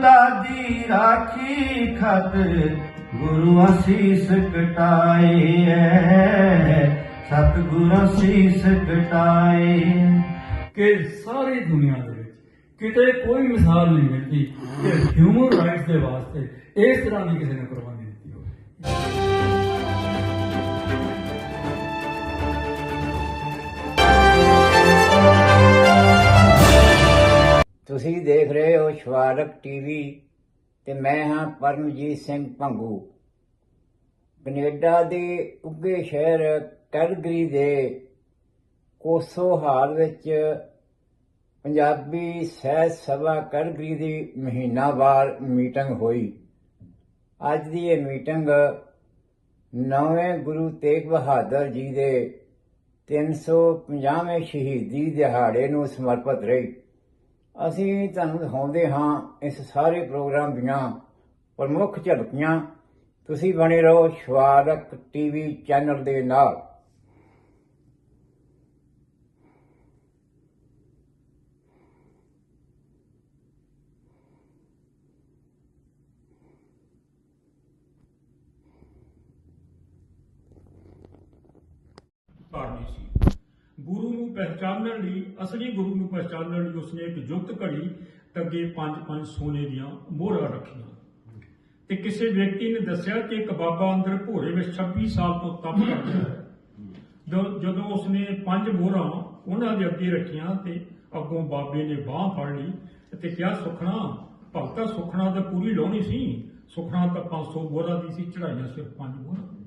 ਮਾਨਵਤਾ ਦੀ ਰਾਖੀ ਖਾਤਰ ਗੁਰੂ ਅਸੀਸ ਕਟਾਏ ਐ ਸਤਿਗੁਰੂ ਅਸੀਸ ਕਟਾਏ ਕਿ ਸਾਰੀ ਦੁਨੀਆ ਦੇ ਵਿੱਚ ਕਿਤੇ ਕੋਈ ਮਿਸਾਲ ਨਹੀਂ ਮਿਲਦੀ ਕਿ ਹਿਊਮਨ ਰਾਈਟਸ ਦੇ ਵਾਸਤੇ ਇਸ ਤਰ੍ਹਾਂ ਦੀ ਕਿਸੇ ਨੇ ਕੁਰਬਾਨੀ ਦਿੱਤੀ ਹੋਵੇ। ਤੁਸੀਂ ਦੇਖ ਰਹੇ ਹੋ ਸ਼ਵਾਰਕ ਟੀਵੀ ਤੇ ਮੈਂ ਹਾਂ ਪਰਮਜੀਤ ਸਿੰਘ ਭੰਗੂ। ਕੈਨੇਡਾ ਦੇ ਉੱਗੇ ਸ਼ਹਿਰ ਕੈਲਗਰੀ ਦੇ ਕੋਸੋ ਹਾਲ ਵਿੱਚ ਪੰਜਾਬੀ ਸਹਿਤ ਸਭਾ ਕੈਲਗਰੀ ਦੀ ਮਹੀਨਾਵਾਰ ਮੀਟਿੰਗ ਹੋਈ। ਅੱਜ ਦੀ ਇਹ ਮੀਟਿੰਗ ਨਵੇਂ ਗੁਰੂ ਤੇਗ ਬਹਾਦਰ ਜੀ ਦੇ 350ਵੇਂ ਸ਼ਹੀਦੀ ਦਿਹਾੜੇ ਨੂੰ ਸਮਰਪਿਤ ਰਹੀ। ਅਸੀਂ ਤੁਹਾਨੂੰ ਦਿਖਾਉਂਦੇ ਹਾਂ ਇਸ ਸਾਰੇ ਪ੍ਰੋਗਰਾਮ ਦੀਆਂ ਪ੍ਰਮੁੱਖ ਝਲਕੀਆਂ। ਤੁਸੀਂ ਬਣੇ ਰਹੋ ਸ਼ਵਾਰਕ ਟੀਵੀ ਚੈਨਲ ਦੇ ਨਾਲ। ਧਾਰਨੀ ਸੀ ਗੁਰੂ ਨੂੰ ਪਹਿਚਾਨਣ ਲਈ, ਅਸਲੀ ਗੁਰੂ ਨੂੰ ਪਹਿਚਾਨਣ ਲਈ ਉਸਨੇ ਇੱਕ ਜੁਗਤ ਘੜੀ ਅੱਗੇ ਪੰਜ ਪੰਜ ਸੋਨੇ ਦੀਆਂ ਮੋਹਰਾਂ ਰੱਖੀਆਂ। ਤੇ ਕਿਸੇ ਵਿਅਕਤੀ ਨੇ ਦੱਸਿਆ ਕਿ ਇੱਕ ਬਾਬਾ ਅੰਦਰ ਭੋਰੇ ਵਿੱਚ 26 ਸਾਲ ਤੋਂ ਤਪ ਕਰਦਾ ਹੈ। ਜਦੋਂ ਜਦੋਂ ਉਸਨੇ ਪੰਜ ਮੋਹਰਾਂ ਉਹਨਾਂ ਦੇ ਅੱਗੇ ਰੱਖੀਆਂ ਤੇ ਅੱਗੋਂ ਬਾਬੇ ਨੇ ਬਾਹ ਫੜ ਲਈ ਤੇ ਕਿਹਾ, ਸੁਖਣਾ, ਭਗਤਾ ਸੁਖਣਾ ਤਾਂ ਪੂਰੀ ਲਾਉਣੀ ਸੀ। ਸੁਖਣਾ ਤਾਂ 500 ਮੋਹਰਾਂ ਦੀ ਸੀ ਚੜਾਈਆਂ ਸਿਰਫ ਪੰਜ ਮੋਹਰਾਂ।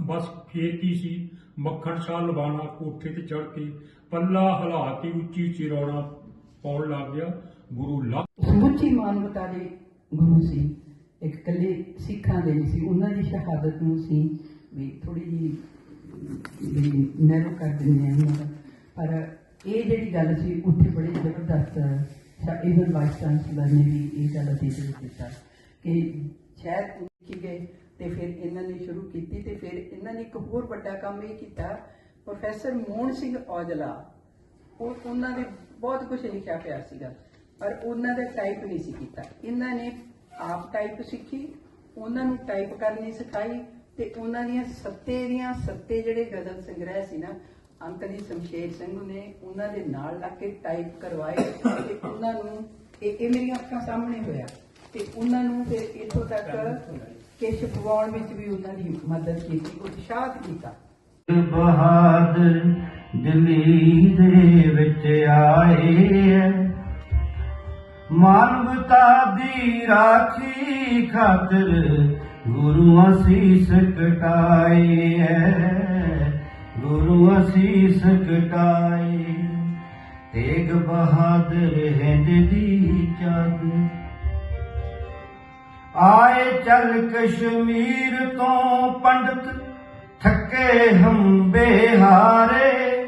ਬਸ ਫੇਰ ਸੀ। ਮੱਖਣ ਸ਼ਾਹ ਲਵਾਣਾ ਕੋਠੇ ਤੇ ਚੜ ਕੇ ਪੱਲਾ ਹਿਲਾ ਕੇ ਉੱਚੀ ਉੱਚੀ ਪਾਉਣ ਲੱਗ ਗਿਆ। ਗੁਰੂ ਲੱਖ ਸਮੁੱਚੀ ਮਾਨਵਤਾ ਦੇ ਗੁਰੂ ਸੀ। ਇੱਕ ਕੱਲੇ ਸਿੱਖਾਂ ਦੇ ਨਹੀਂ ਸੀ। ਉਹਨਾਂ ਦੀ ਸ਼ਹਾਦਤ ਨੂੰ ਸੀ ਵੀ ਥੋੜੀ ਜੀ ਨੈਰੋ ਕਰ ਦਿੰਦੇ ਆ ਪਰ ਇਹ ਜਿਹੜੀ ਗੱਲ ਸੀ, ਉੱਥੇ ਬੜੀ ਜ਼ਬਰਦਸਤ ਇਵਨ ਵਾਈਸ ਚਾਂਸਲਰ ਨੇ ਵੀ ਇਹ ਗੱਲ ਅਸੀਂ ਜ਼ਰੂਰ ਕਿ ਸ਼ਾਇਦ ਲਿਖੀ ਗਏ ਤੇ ਫਿਰ ਇਹਨਾਂ ਨੇ ਸ਼ੁਰੂ ਕੀਤੀ ਤੇ ਫਿਰ ਇਹਨਾਂ ਨੇ ਇੱਕ ਹੋਰ ਵੱਡਾ ਕੰਮ ਇਹ ਕੀਤਾ। ਪ੍ਰੋਫੈਸਰ ਮੋਹਨ ਸਿੰਘ ਔਜਲਾ, ਉਹ ਉਹਨਾਂ ਦੇ ਬਹੁਤ ਕੁਝ ਲਿਖਿਆ ਪਿਆ ਸੀਗਾ, ਪਰ ਉਹਨਾਂ ਦਾ ਟਾਈਪ ਨਹੀਂ ਸੀ ਕੀਤਾ। ਇਹਨਾਂ ਨੇ ਆਪ ਟਾਈਪ ਸਿੱਖੀ, ਉਹਨਾਂ ਨੂੰ ਟਾਈਪ ਕਰਨੀ ਸਿਖਾਈ ਤੇ ਉਹਨਾਂ ਦੀਆਂ ਸੱਤੇ ਦੀਆਂ ਸੱਤੇ ਜਿਹੜੇ ਗਜ਼ਲ ਸੰਗ੍ਰਹਿ ਸੀ ਨਾ ਅੰਕਲ ਜੀ ਸ਼ਮਸ਼ੇਰ ਸਿੰਘ ਨੇ ਉਹਨਾਂ ਦੇ ਨਾਲ ਲਾ ਕੇ ਟਾਈਪ ਕਰਵਾਏ ਤੇ ਉਹਨਾਂ ਨੂੰ ਇਹ ਇਹ ਮੇਰੀਆਂ ਅੱਖਾਂ ਸਾਹਮਣੇ ਹੋਇਆ ਤੇ ਉਹਨਾਂ ਨੂੰ ਫਿਰ ਇਥੋਂ ਤੱਕ ਕਿ ਛਪਵਾਉਣ ਵਿੱਚ ਵੀ ਉਹਨਾਂ ਦੀ ਮਦਦ ਕੀਤੀ ਉਤਸ਼ਾਹਤ ਕੀਤਾ। ਬਹਾਦਰ ਦਿੱਲੀ ਦੇ ਵਿੱਚ ਆਏ ਮਾਨਵਤਾ ਦੀ ਰਾਖੀ ਖਾਤਰ ਗੁਰੂ ਅਸੀਸ ਕਟਾਏ ਐ। ਗੁਰੂ ਅਸੀਸ ਕਟਾਏ। ਤੇਗ ਬਹਾਦਰ ਹਿੰਦ ਦੀ ਚਾਦਰ ਆਏ ਚਲ ਕਸ਼ਮੀਰ ਤੋਂ ਪੰਡਤ, ਥੱਕੇ ਹਮ ਬਿਹਾਰੇ।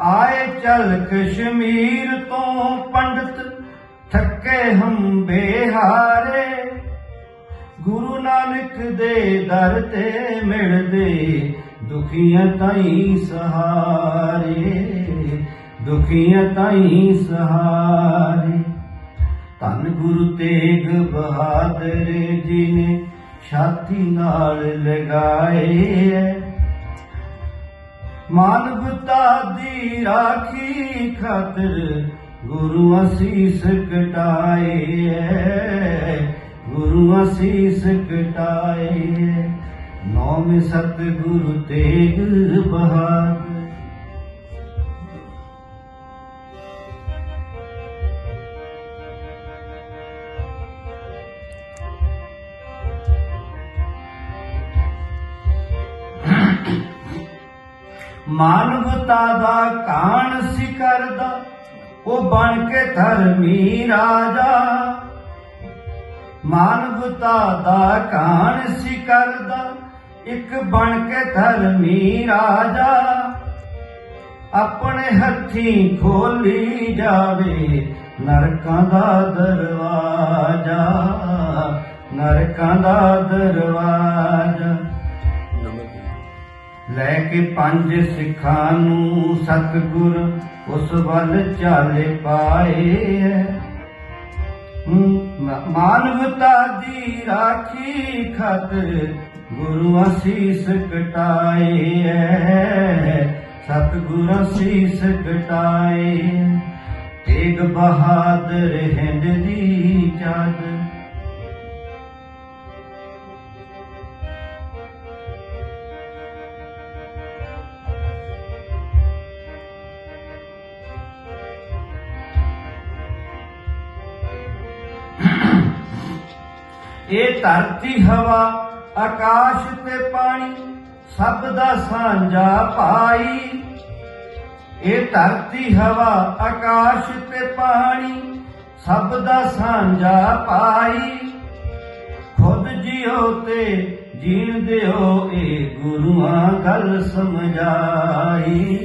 ਆਏ ਚਲ ਕਸ਼ਮੀਰ ਤੋਂ ਪੰਡਤ, ਥੱਕੇ ਹਮ ਬੇਹਾਰੇ। ਗੁਰੂ ਨਾਨਕ ਦੇ ਦਰ ਤੇ ਮਿਲਦੇ ਦੁਖੀਆਂ ਤਾਈ ਸਹਾਰੇ, ਦੁਖੀਆਂ ਤਾਈ ਸਹਾਰੇ। ਧੰਨ ਗੁਰੂ ਤੇਗ ਬਹਾਦਰ ਜੀ ਨੇ ਛਾਤੀ ਨਾਲ ਲਗਾਏ ਐ। ਮਾਨਵਤਾ ਦੀ ਰਾਖੀ ਖਾਤਰ ਗੁਰੂ ਅਸੀਸ ਕਟਾਏ ਐ। ਗੁਰੂ ਅਸੀਸ ਕਟਾਏ ਐ। ਨੌਵੇਂ ਸਤ ਗੁਰੂ ਤੇਗ ਬਹਾਦਰ ਮਾਨਵਤਾ ਦਾ ਕਾਣ ਸੀ ਕਰਦਾ ਉਹ ਬਣ ਕੇ ਧਰਮੀ ਰਾਜਾ। ਮਾਨਵਤਾ ਦਾ ਕਾਣ ਸੀ ਕਰਦਾ ਇੱਕ ਬਣ ਕੇ ਧਰਮੀ ਰਾਜਾ। ਆਪਣੇ ਹੱਥੀਂ ਖੋਲੀ ਜਾਵੇ ਨਰਕਾਂ ਦਾ ਦਰਵਾਜ਼ਾ, ਨਰਕਾਂ ਦਾ ਦਰਵਾਜ਼ਾ। ਲੈ ਕੇ ਪੰਜ ਸਿੱਖਾਂ ਨੂੰ ਸਤਿਗੁਰ ਉਸ ਵੱਲ ਚਾਲੇ ਪਾਏ ਐ। ਮਾਨਵਤਾ ਦੀ ਰਾਖੀ ਖਾਤਰ ਗੁਰੂ ਅਸੀਸ ਕਟਾਏ ਐ। ਸਤਿਗੁਰੂ ਅਸੀਸ ਕਟਾਏ ਤੇਗ ਬਹਾਦਰ ਹਿੰਦ ਦੀ ਚਾਦਰ ਇਹ ਧਰਤੀ ਹਵਾ, ਆਕਾਸ਼ ਤੇ ਪਾਣੀ, ਸਭ ਦਾ ਸਾਂਝਾ ਭਾਈ। ਇਹ ਧਰਤੀ ਹਵਾ, ਆਕਾਸ਼ ਤੇ ਪਾਣੀ, ਸਭ ਦਾ ਸਾਂਝਾ ਭਾਈ। ਖੁਦ ਜਿਉ ਤੇ ਜੀਣ ਦਿਓ ਇਹ ਗੁਰੂਆਂ ਗੱਲ ਸਮਝਾਈ,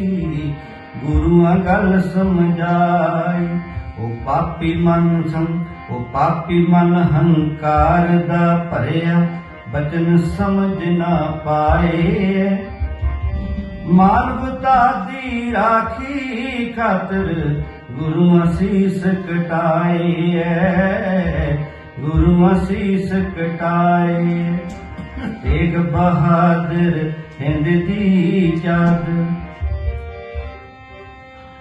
ਗੁਰੂਆਂ ਗੱਲ ਸਮਝਾਈ। ਉਹ ਪਾਪੀ ਮਨ ਸੰ ਉਹ ਪਾਪੀ ਮਨ ਹੰਕਾਰ ਦਾ ਭਰਿਆ, ਬਚਨ ਸਮਝ ਨਾ ਪਾਏ। ਮਾਨਵਤਾ ਦੀ ਰਾਖੀ ਖਾਤਰ ਗੁਰੂ ਅਸੀਸ ਕਟਾਏ ਐ। ਗੁਰੂ ਅਸੀਸ ਕਟਾਏ। ਤੇਗ ਬਹਾਦਰ, ਹਿੰਦ ਦੀ ਚਾਦਰ।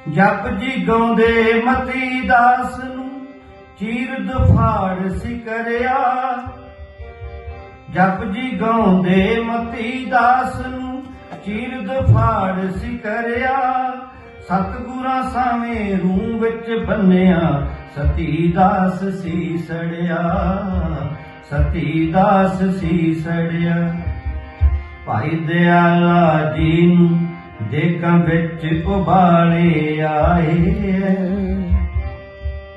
ਜਪ ਜੀ ਗਾਉਂਦੇ ਮਤੀ ਦਾਸ ਨੂੰ ਚੀਰ ਦਫਾੜ ਸੀ ਕਰਿਆ ਜਪ ਜੀ ਗਾਉਂਦੇ ਮਤੀ ਦਾਸ ਨੂੰ ਚੀਰ ਦਫਾੜ ਸੀ ਕਰਿਆ ਸਤਿਗੁਰਾਂ ਸਾਵੇਂ ਰੂਹ ਵਿੱਚ ਬੰਨਿਆ, ਸਤੀ ਦਾਸ ਸੀ ਸੜਿਆ ਸਤੀ ਦਾਸ ਸੀ ਸੜਿਆ ਭਾਈ ਦਿਆਲਾ ਜੀ ਨੂੰ ਦੇਕਾਂ ਵਿੱਚ ਉਬਾਲੇ ਆਏ।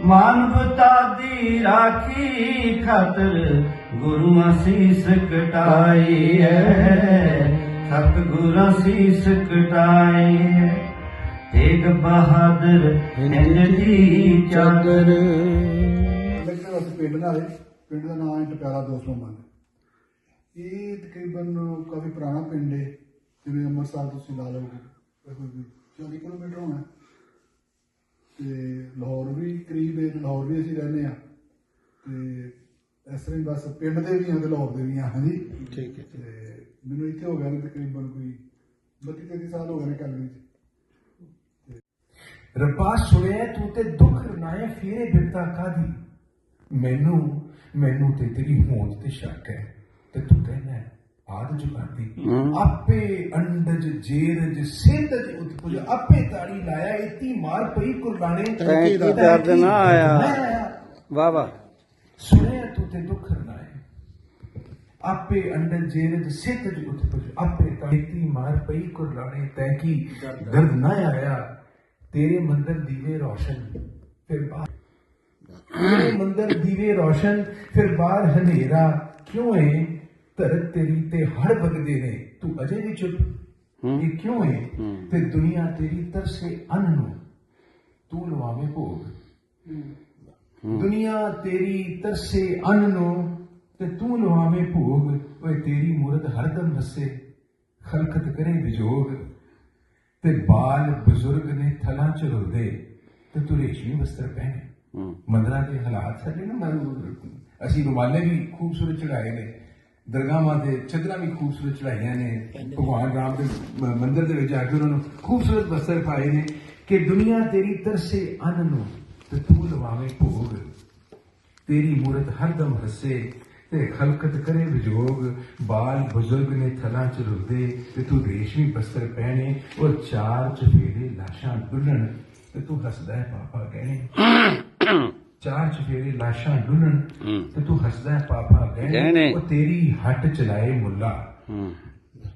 ਮਾਨਵਤਾ ਦੀ ਰਾਖੀ ਖਾਤਰ ਗੁਰੂ ਅਸੀਸ ਕਟਾਈ ਹੈ ਸਤਿਗੁਰ ਅਸੀਸ ਕਟਾਈ ਹੈ ਤੇਗ ਬਹਾਦਰ ਹਿੰਦ ਦੀ ਚਾਦਰ। ਪਿੰਡ ਨਾਲੇ, ਪਿੰਡ ਦਾ ਨਾਮ ਹੈ ਟਪਿਆਲਾ 200 ਮੰਨ ਇਹ ਤਕਰੀਬਨ ਕਾਫੀ ਪੁਰਾਣਾ ਪਿੰਡ ਹੈ ਜਿਵੇਂ ਅੰਮ੍ਰਿਤਸਰ ਤੁਸੀਂ ਲਾ ਲਓ ਕੋਈ 40 ਕਿਲੋਮੀਟਰ ਹੋਣਾ। ਤੇ ਲਾਹੌਰ ਵੀ ਕਰੀਬ ਹੈ ਲਾਹੌਰ ਵੀ ਅਸੀਂ ਰਹਿੰਦੇ ਆ ਤੇ ਇਸ ਤਰ੍ਹਾਂ ਹੀ ਬਸ ਪਿੰਡ ਦੇ ਵੀ ਆ ਤੇ ਲਾਹੌਰ ਦੇ ਵੀ ਆ ਹਾਂਜੀ। ਠੀਕ ਹੈ ਤੇ ਮੈਨੂੰ ਇੱਥੇ ਹੋ ਗਿਆ ਨੇ ਤਕਰੀਬਨ ਕੋਈ 32 33 ਸਾਲ ਹੋ ਗਏ ਨੇ ਕੈਲਗਰੀ ਚ ਰੱਬਾ ਸੁਣਿਆ ਤੂੰ ਤੇ ਦੁੱਖ ਰਨਾਏ ਫੇਰੇ ਬਿਰਤਾ ਕਾਦੀ ਮੈਨੂੰ ਮੈਨੂੰ ਤੇ ਤੇਰੀ ਹੋਂਦ ਤੇ ਸ਼ੱਕ ਹੈ ਤੇ ਤੂੰ ਕਹਿਣਾ ਆਦ ਜੁਗਾਦੀ ਆਪੇ ਅੰਡਜ ਜੇਰਜ ਸਿੰਦਜ ਉਤਪੁਜ ਆਪੇ ਤਾੜੀ ਲਾਇਆ ਇਤੀ ਮਾਰ ਪਈ ਕੁਰਬਾਨੇ। ਤੈਂ ਦਰਦ ਨਾ ਆਇਆ। ਵਾਹ ਵਾਹ। ਸੁਣਿਆ ਤੂੰ ਤੇ ਦੁੱਖ ਰਨਾਏ ਆਪੇ ਅੰਡਜ ਜੇਰਜ ਸਿੰਦਜ ਉਤਪੁਜ ਆਪੇ ਤਾੜੀ ਇਤੀ ਮਾਰ ਪਈ ਕੁਰਬਾਨੇ। ਤੈਂ ਕੀ ਦਰਦ ਨਾ ਆਇਆ? ਤੇਰੇ ਮੰਦਰ ਦੀਵੇ ਰੋਸ਼ਨ ਫਿਰ ਬਾਹਰ। ਤੇਰੇ ਮੰਦਰ ਦੀਵੇ ਰੋਸ਼ਨ ਫਿਰ ਬਾਹਰ ਹਨੇਰਾ। ਕਿਉਂ ਏ? ਧਰਤ ਤੇਰੀ ਤੇ ਹੜ ਵਗਦੇ ਨੇ ਤੂੰ ਅਜੇ ਵੀ ਚੁੱਪ। ਇਹ ਕਿਉਂ ਏ ਤੇ ਦੁਨੀਆ ਤੇਰੀ ਤਰਸੇ ਅੰਨ ਨੂੰ ਤੂੰ ਲਵਾਵੇਂ ਭੋਗ। ਦੁਨੀਆ ਤੇਰੀ ਤਰਸੇ ਅੰਨ ਨੂੰ ਤੇ ਤੂੰ ਲਵਾਵੇਂ ਭੋਗ। ਓਏ ਤੇਰੀ ਮੂਰਤ ਹਰਦਮ ਵਸੇ ਖਲਕਤ ਕਰੇ ਵਿਜੋਗ। ਤੇ ਬਾਲ ਬਜ਼ੁਰਗ ਨੇ ਥਲਾਂ ਚ ਰੁਲਦੇ ਤੇ ਤੂੰ ਰੇਸ਼ਮੀ ਵਸਤਰ ਪਹਿਨੇ। ਮੰਦਰਾਂ ਦੇ ਹਾਲਾਤ ਸਾਡੇ ਨਾ ਮਨ- ਅਸੀਂ ਰੁਮਾਲੇ ਵੀ ਖੂਬਸੂਰਤ ਚੜਾਏ ਨੇ। ਦਰਗਾਹਾਂ ਤੇ ਚਦਰਾਂ ਵੀ ਖੂਬਸੂਰਤ ਚੜਾਈਆਂ ਨੇ। ਭਗਵਾਨ ਰਾਮ ਦੇ ਮੰਦਿਰ ਦੇ ਵਿੱਚ ਆ ਕੇ ਉਹਨਾਂ ਨੂੰ ਖੂਬਸੂਰਤ ਵਸਤਰ ਪਾਏ ਨੇ ਕਿ ਦੁਨੀਆ ਤੇਰੀ ਤਰਸੇ ਅੰਨ ਨੂੰ ਤੇ ਤੂੰ ਲਵਾਵੇਂ ਭੋਗ। ਤੇਰੀ ਮੂਰਤ ਹਰਦਮ ਹੱਸੇ ਤੇ ਖਲਕਤ ਕਰੇ ਵਿਜੋਗ। ਬਾਲ ਬਜ਼ੁਰਗ ਨੇ ਥਲਾਂ ਚ ਰੁਕਦੇ ਤੇ ਤੂੰ ਰੇਸ਼ਮੀ ਬਸਤਰ ਪਹਿਨੇ ਔਰ ਚਾਰ ਚਫੇਰੇ ਲਾਸ਼ਾਂ ਡੁੱਲਣ ਤੇ ਤੂੰ ਹੱਸਦਾ ਹੈ, ਪਾਪਾ ਕਹਿਣੇ। ਚਾਰ ਚਫੇਰੇ ਲਾਸ਼ਾਂ ਡੁੱਲਣ ਤੇ ਤੂੰ ਹੱਸਦਾ ਪਾਪਾ ਗਹਿਣੇ। ਉਹ ਤੇਰੀ ਹੱਟ ਚਲਾਏ ਮੁੱਲਾ। ਹੂੰ।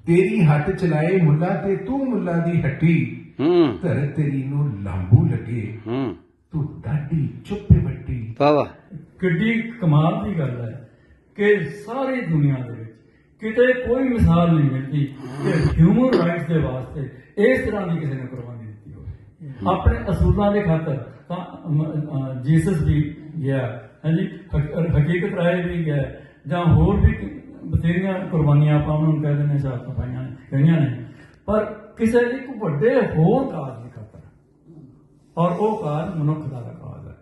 ਤੇਰੀ ਹੱਟ ਚਲਾਏ ਮੁੱਲਾ ਤੇ ਤੂੰ ਮੁੱਲਾ ਦੀ ਹੱਟੀ। ਹੂੰ। ਧਰ ਤੇਰੀ ਨੂੰ ਲਾਂਬੂ ਲੱਗੇ। ਹੂੰ। ਤੂੰ ਡਾਢੀ ਚੁੱਪੇ ਵੱਟੀ ਵਾਹ ਵਾਹ। ਕਿੱਡੀ ਕਮਾਲ ਦੀ ਗੱਲ ਹੈ ਕਿ ਸਾਰੀ ਦੁਨੀਆ ਦੇ ਵਿੱਚ ਕਿਤੇ ਕੋਈ ਮਿਸਾਲ ਨਹੀਂ ਮਿਲਦੀ ਕਿ ਹਿਊਮਨ ਰਾਈਟਸ ਦੇ ਵਾਸਤੇ ਇਸ ਤਰ੍ਹਾਂ ਦੀ ਕਿਸੇ ਨੇ ਕੁਰਬਾਨੀ ਆਪਣੇ ਅਸੂਲਾਂ ਦੇ ਖਾਤਰ ਤਾਂ ਜੀਸਸ ਵੀ ਗਿਆ। ਹਾਂਜੀ ਹਕੀਕਤ ਰਾਏ ਵੀ ਗਿਆ। ਜਾਂ ਹੋਰ ਵੀ ਬਥੇਰੀਆਂ ਕੁਰਬਾਨੀਆਂ ਆਪਾਂ ਉਹਨਾਂ ਨੂੰ ਕਹਿ ਦਿੰਦੇ ਸਾਥ ਪਾਈਆਂ ਨੇ ਗਈਆਂ ਨੇ। ਪਰ ਕਿਸੇ ਇੱਕ ਵੱਡੇ ਹੋਰ ਕਾਜ ਦੀ ਖਾਤਰ, ਔਰ ਉਹ ਕਾਜ ਮਨੁੱਖ ਦਾ ਕਾਜ ਹੈ।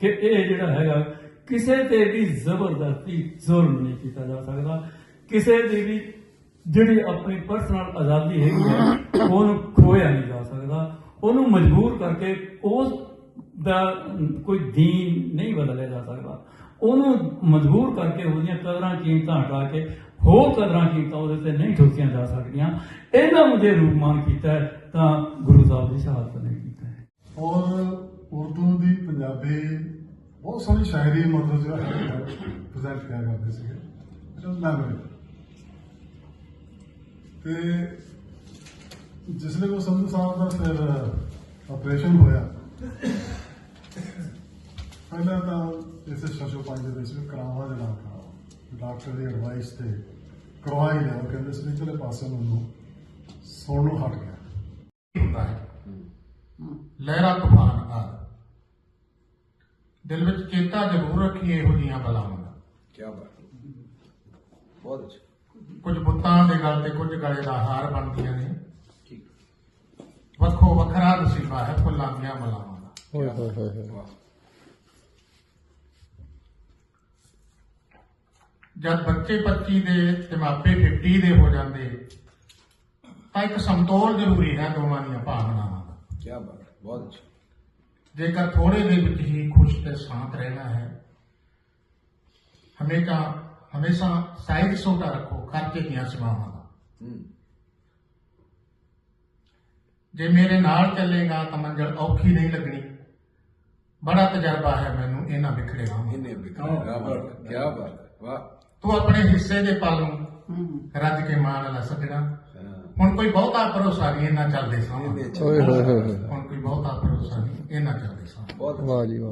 ਕਿ ਇਹ ਜਿਹੜਾ ਹੈਗਾ, ਕਿਸੇ ਤੇ ਵੀ ਜ਼ਬਰਦਸਤੀ ਜ਼ੁਲਮ ਨਹੀਂ ਕੀਤਾ ਜਾ ਸਕਦਾ। ਕਿਸੇ ਦੀ ਵੀ ਜਿਹੜੀ ਆਪਣੀ ਪਰਸਨਲ ਆਜ਼ਾਦੀ ਹੈਗੀ ਹੈ, ਉਹਨੂੰ ਖੋਇਆ ਨਹੀਂ ਜਾ ਸਕਦਾ। ਉਹਨੂੰ ਮਜਬੂਰ ਕਰਕੇ ਉਸ ਦਾ ਕੋਈ ਦੀਨ ਨਹੀਂ ਬਦਲਿਆ ਜਾ ਸਕਦਾ। ਉਹਨੂੰ ਮਜਬੂਰ ਕਰਕੇ ਉਹਦੀਆਂ ਕਦਰਾਂ ਕੀਮਤਾਂ ਹਟਾ ਕੇ ਹੋਰ ਕਦਰਾਂ ਕੀਮਤਾਂ ਉਹਦੇ ਤੇ ਨਹੀਂ ਠੋਕੀਆਂ ਜਾ ਸਕਦੀਆਂ। ਇਹਨਾਂ ਨੂੰ ਰੂਪਮਾਨ ਕੀਤਾ ਤਾਂ ਗੁਰੂ ਸਾਹਿਬ ਦੀ ਸ਼ਹਾਦਤ ਨੇ ਕੀਤਾ ਹੈ। ਔਰ ਉਰਦੂ ਦੀ ਪੰਜਾਬੀ ਬਹੁਤ ਸਾਰੀ ਸ਼ਾਇਰੀ ਮਤਲਬ ਪ੍ਰੈਜ਼ੈਂਟ ਕਿਆ ਕਰਦੇ ਸੀਗੇ। ਇਟ ਵਾਸ ਮੈਮੋਰੀ ਤੇ ਜਿਸ ਵੇਲੇ ਉਹ ਸੰਧੂ ਸਾਹਿਬ ਦਾ ਫਿਰ ਆਪਰੇਸ਼ਨ ਹੋਇਆ ਪਹਿਲਾਂ ਤਾਂ ਇਸੇ ਸ਼ਸ਼ੋ ਪੰਜ ਦੇ ਵਿੱਚ ਕਰਾਵਾ ਜਿਹੜਾ ਕਰਾਵਾ। ਡਾਕਟਰ ਦੀ ਐਡਵਾਈਸ ਤੇ ਕਰਵਾ ਹੀ ਲਿਆ ਕਹਿੰਦੇ ਸੀ ਨਿਕਲੇ ਪਾਸੇ ਨੂੰ ਸੌਣ ਨੂੰ ਹਟ ਗਿਆ। ਹੁੰਦਾ ਹੈ। ਲਹਿਰਾ ਤੂਫਾਨ ਆ। ਦਿਲ ਵਿੱਚ ਚੇਤਾ ਜ਼ਰੂਰ ਰੱਖੀਏ ਇਹੋ ਜੀਆਂ ਬਲਾਵਾਂ ਦਾ। ਕੀ ਬਾਤ ਬਹੁਤ ਅੱਛਾ। ਕੁਝ ਬੁੱਤਾਂ ਦੇ ਗਲ ਤੇ ਕੁਝ ਗਲੇ ਦਾ ਹਾਰ ਬਣਦੀਆਂ ਨੇ। ਵੱਖੋ ਵੱਖਰਾ ਨਸੀਬਾ ਹੈ ਫੁੱਲਾਂ ਦੀਆਂ ਮਲਾਵਾਂ ਦਾ। ਹੋਏ ਹੋਏ ਹੋਏ ਹੋਏ। ਜਦ ਬੱਚੇ 25 ਦੇ ਤੇ ਮਾਪੇ 50 ਦੇ ਹੋ ਜਾਂਦੇ ਤਾਂ ਇੱਕ ਸਮਤੋਲ ਜ਼ਰੂਰੀ ਹੈ ਦੋਵਾਂ ਦੀਆਂ ਭਾਵਨਾਵਾਂ ਦਾ। ਕੀ ਬਾਤ ਬਹੁਤ ਅੱਛਾ। ਜੇਕਰ ਥੋੜੇ ਦੇ ਵਿੱਚ ਹੀ ਖੁਸ਼ ਤੇ ਸ਼ਾਂਤ ਰਹਿਣਾ ਹੈ ਹਮੇਸ਼ਾ ਹਮੇਸ਼ਾ ਸਾਈਜ਼ ਛੋਟਾ ਰੱਖੋ ਖਰਚੇ ਦੀਆਂ ਸੀਮਾਵਾਂ ਦਾ। ਹੂੰ। ਜੇ ਮੇਰੇ ਨਾਲ ਚੱਲੇਗਾ ਤਾਂ ਮੰਜ਼ਲ ਔਖੀ ਨਹੀਂ ਲੱਗਣੀ। ਬੜਾ ਤਜਰਬਾ ਹੈ ਮੈਨੂੰ ਇਹਨਾਂ ਵਿਖੜੇ ਰਾਹਾਂ ਇਹਨੇ ਕੀ ਬਾਤ ਕੀ ਬਾਤ ਵਾਹ। ਤੂੰ ਆਪਣੇ ਹਿੱਸੇ ਦੇ ਪਲ ਰੱਜ ਕੇ ਮਾਣ ਲੈ ਸਕਣਾ ਹਾਂ। ਹੁਣ ਕੋਈ ਬਹੁਤਾ ਭਰੋਸਾ ਨਹੀਂ ਇਹਨਾਂ ਚੱਲਦੇ ਸਾਂ ਹੁਣ ਕੋਈ ਬਹੁਤਾ ਭਰੋਸਾ ਨਹੀਂ ਇਹਨਾਂ ਚੱਲਦੇ ਸਾਂ ਬਹੁਤ ਵਾਹ ਜੀ ਵਾਹ।